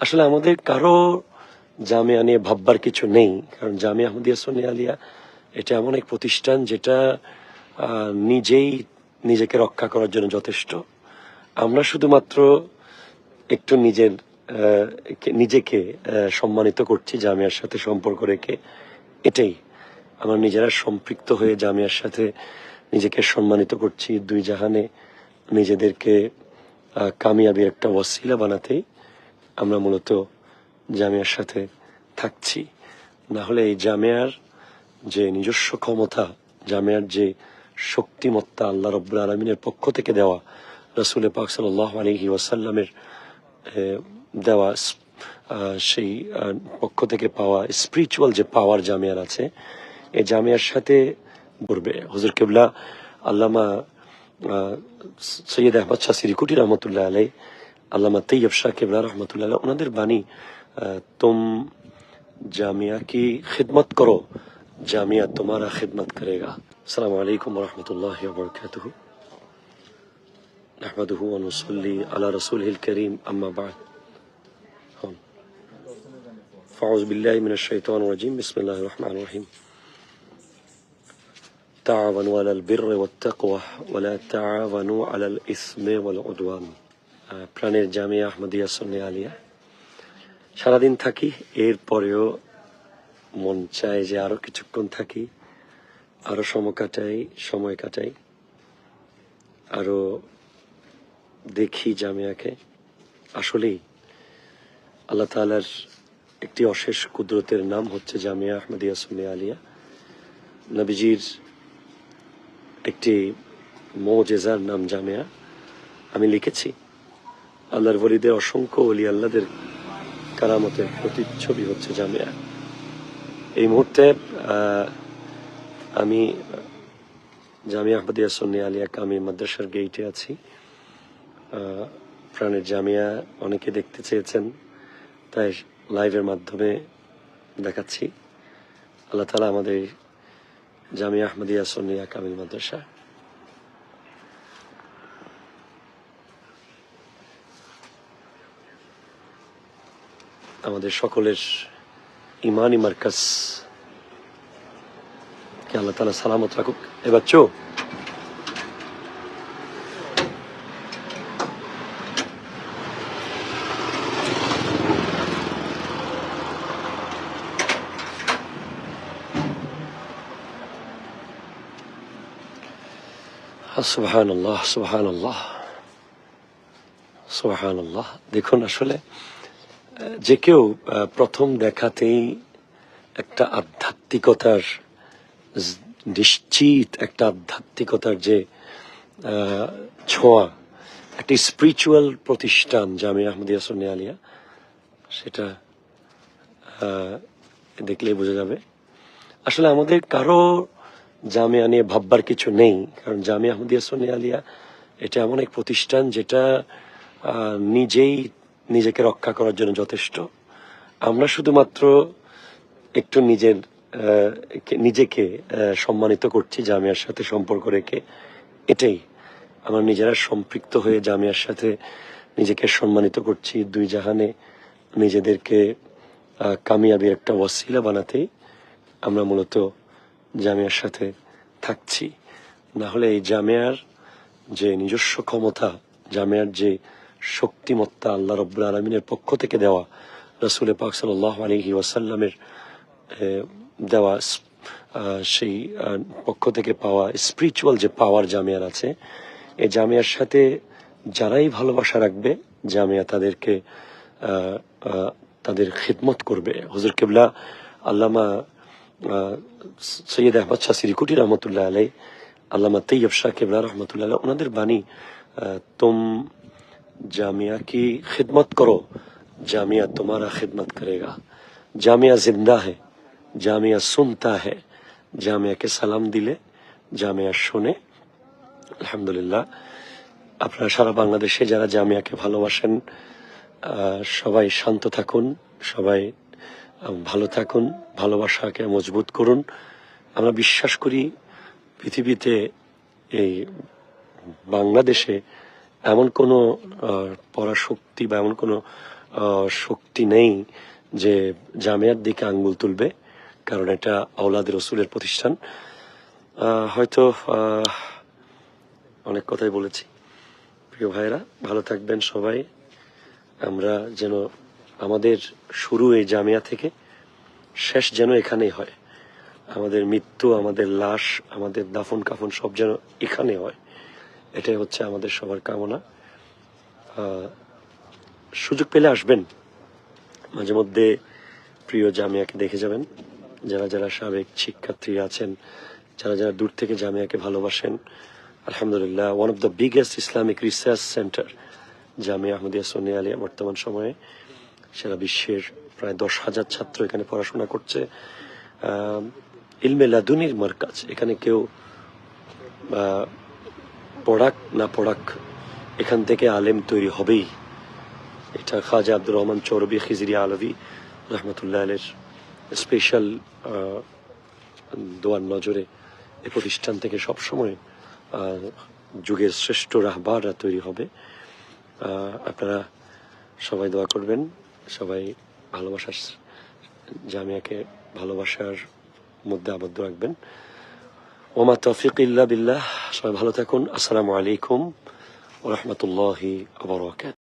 আসলে আমাদের কারও জামিয়া নিয়ে ভাববার কিছু নেই, কারণ জামিয়া আহমদিয়া সোনিয়া আলিয়া এটা এমন এক প্রতিষ্ঠান যেটা নিজেই নিজেকে রক্ষা করার জন্য যথেষ্ট। আমরা শুধুমাত্র একটু নিজের নিজেকে সম্মানিত করছি জামিয়ার সাথে সম্পর্ক রেখে, এটাই। আমরা নিজেরা সম্পৃক্ত হয়ে জামিয়ার সাথে নিজেকে সম্মানিত করছি। দুই জাহানে নিজেদেরকে কামিয়াবির একটা ওয়াসিলা বানাতেই আমরা মূলত জামিয়ার সাথে থাকছি। না হলে এই জামিয়ার যে নিজস্ব ক্ষমতা, জামিয়ার যে শক্তিমত্তা আল্লাহ রব্বুল আলমিনের পক্ষ থেকে দেওয়া রসুল পাক সাল্লাহ আলহি ওয়াসাল্লামের দেওয়া সেই পক্ষ থেকে পাওয়া স্পিরিচুয়াল যে পাওয়ার জামিয়ার আছে এই জামিয়ার সাথে করবে হুজুর কেবলা আল্লামা সৈয়দ আহমদ শাহ সিরিকুটি রহমতুল্লাহ আলাই علامہ طیب شاہ کیمرہ رحمت اللہ علیہ انہوں نے بانی آه، تم جامعہ کی خدمت کرو. جامعہ تمہارا خدمت کرے گا. السلام علیکم ورحمۃ اللہ وبرکاتہ. نحمده ونصلي على رسوله الكريم أما بعد. فأعوذ بالله من الشيطان الرجيم بسم الله الرحمن الرحيم تعاونوا على البر والتقوى ولا تعاونوا على الإثم والعدوان. প্রাণের জামিয়া আহমদিয়া সন্নি আলিয়া। সারাদিন থাকি এর পরেও মন চায় যে আরও কিছুক্ষণ থাকি, আরও সময় কাটাই সময় কাটাই, আরও দেখি জামিয়াকে। আসলেই আল্লাহ তালার একটি অশেষ কুদরতের নাম হচ্ছে জামিয়া আহমদিয়া সুনিয়া আলিয়া। নবীজির একটি মোজেজার নাম জামিয়া আমি লিখেছি। আল্লাহর বলিদের অসংখ্য অলি আল্লাহদের কারামতের প্রতিচ্ছবি হচ্ছে জামিয়া। এই মুহূর্তে আমি জামিয়া আহমদিয়া সন্নি আলিয়া কামি মাদ্রাসার গেইটে আছি। প্রাণের জামিয়া অনেকে দেখতে চেয়েছেন, তাই লাইভের মাধ্যমে দেখাচ্ছি। আল্লাহ তালা আমাদের জামিয়া আহমদিয়া সন্নিয়া কামিল মাদ্রাসা আমাদের সকলের ইমানি মার্কাস কে আল্লাহ তালা সালামত রাখুক। এবার চো। সুবহান আল্লাহ সুবহান দেখুন আসলে যে কেউ প্রথম দেখাতেই একটা আধ্যাত্মিকতার নিশ্চিত একটা আধ্যাত্মিকতার যে ছোঁয়া, একটি স্পিরিচুয়াল প্রতিষ্ঠান জামিয়া আহমদিয়া সন্নি আলিয়া, সেটা দেখলেই বোঝা যাবে। আসলে আমাদের কারও জামিয়া নিয়ে ভাববার কিছু নেই, কারণ জামিয়া আহমদিয়া সোনিয়া আলিয়া এটা এমন এক প্রতিষ্ঠান যেটা নিজেই নিজেকে রক্ষা করার জন্য যথেষ্ট। আমরা শুধুমাত্র একটু নিজের নিজেকে সম্মানিত করছি জামিয়ার সাথে সম্পর্ক রেখে। এটাই। আমরা নিজেরা সম্পৃক্ত হয়ে জামিয়ার সাথে নিজেকে সম্মানিত করছি। দুই জাহানে নিজেদেরকে কামিয়াবির একটা ওয়াসিলা বানাতেই আমরা মূলত জামিয়ার সাথে থাকছি। না হলে এই জামিয়ার যে নিজস্ব ক্ষমতা, জামিয়ার যে শক্তিমত্তা আল্লাহ রব্বুল আলমিনের পক্ষ থেকে দেওয়া, রসুল পাক সাল্লাহ আলহি ওয়াসাল্লামের দেওয়া সেই পক্ষ থেকে পাওয়া স্পিরিচুয়াল যে পাওয়ার জামিয়ার আছে, এই জামিয়ার সাথে যারাই ভালোবাসা রাখবে, জামিয়া তাদেরকে তাদের খিদমত করবে। হুজুর কেবলা আল্লামা সৈয়দ আহমদ শাহ সিরিকুটি রহমতুল্লাহ আলাই আল্লামা তৈয়ব শাহ কেবলা রহমতুল্লাহ ওনাদের বাণী তুম জামিয়া কি খিদমত করো জামিয়া তোমারা খিদমত করেগা জামিয়া জিন্দা है জামিয়া सुनता है জামিয়াকে সালাম দিলে জামিয়া শোনে আলহামদুলিল্লাহ আপনারা সারা বাংলাদেশে যারা জামিয়াকে ভালোবাসেন আহ, সবাই শান্ত থাকুন সবাই আহ, ভালো থাকুন ভালোবাসাকে মজবুত করুন আমরা বিশ্বাস করি পৃথিবীতে এই বাংলাদেশে এমন কোনো পরাশক্তি বা এমন কোনো শক্তি নেই যে জামিয়ার দিকে আঙ্গুল তুলবে, কারণ এটা আওলাদ রসুলের প্রতিষ্ঠান। হয়তো অনেক কথাই বলেছি। প্রিয় ভাইরা ভালো থাকবেন সবাই। আমরা যেন আমাদের শুরু এই জামিয়া থেকে শেষ যেন এখানেই হয়। আমাদের মৃত্যু, আমাদের লাশ, আমাদের দাফন কাফন সব যেন এখানে হয়। এটাই হচ্ছে আমাদের সবার কামনা। সুযোগ পেলে আসবেন। মাঝে মধ্যে প্রিয় জামিয়াকে দেখে যাবেন। যারা যারা সাবেক শিক্ষার্থী আছেন, যারা যারা দূর থেকে জামিয়াকে ভালোবাসেন, আলহামদুলিল্লাহ one of the biggest Islamic research center Jamia Ahmadiyya Sunnia Alia বর্তমান সময়ে। সারা বিশ্বের প্রায় দশ হাজার ছাত্র এখানে পড়াশোনা করছে। ইলমে লাদুনির মার্কাজ, এখানে কেউ পড়াক না পড়াক, এখান থেকে আলেম তৈরি হবেই। এটা খাজা আব্দুর রহমান চৌরবি খিজরি আলভি রহমতুল্লাহ আলের স্পেশাল দোয়ার নজরে এই প্রতিষ্ঠান থেকে সবসময় যুগের শ্রেষ্ঠ রাহবাররা তৈরি হবে। আপনারা সবাই দোয়া করবেন, সবাই ভালোবাসার জামিয়াকে ভালোবাসার মধ্যে আবদ্ধ রাখবেন। ওমা তৌফিক ইল্লা বিল্লাহ সবাই ভালো থাকুন আসসালামু আলাইকুম ওরহমতুল্লাহি আবরকাত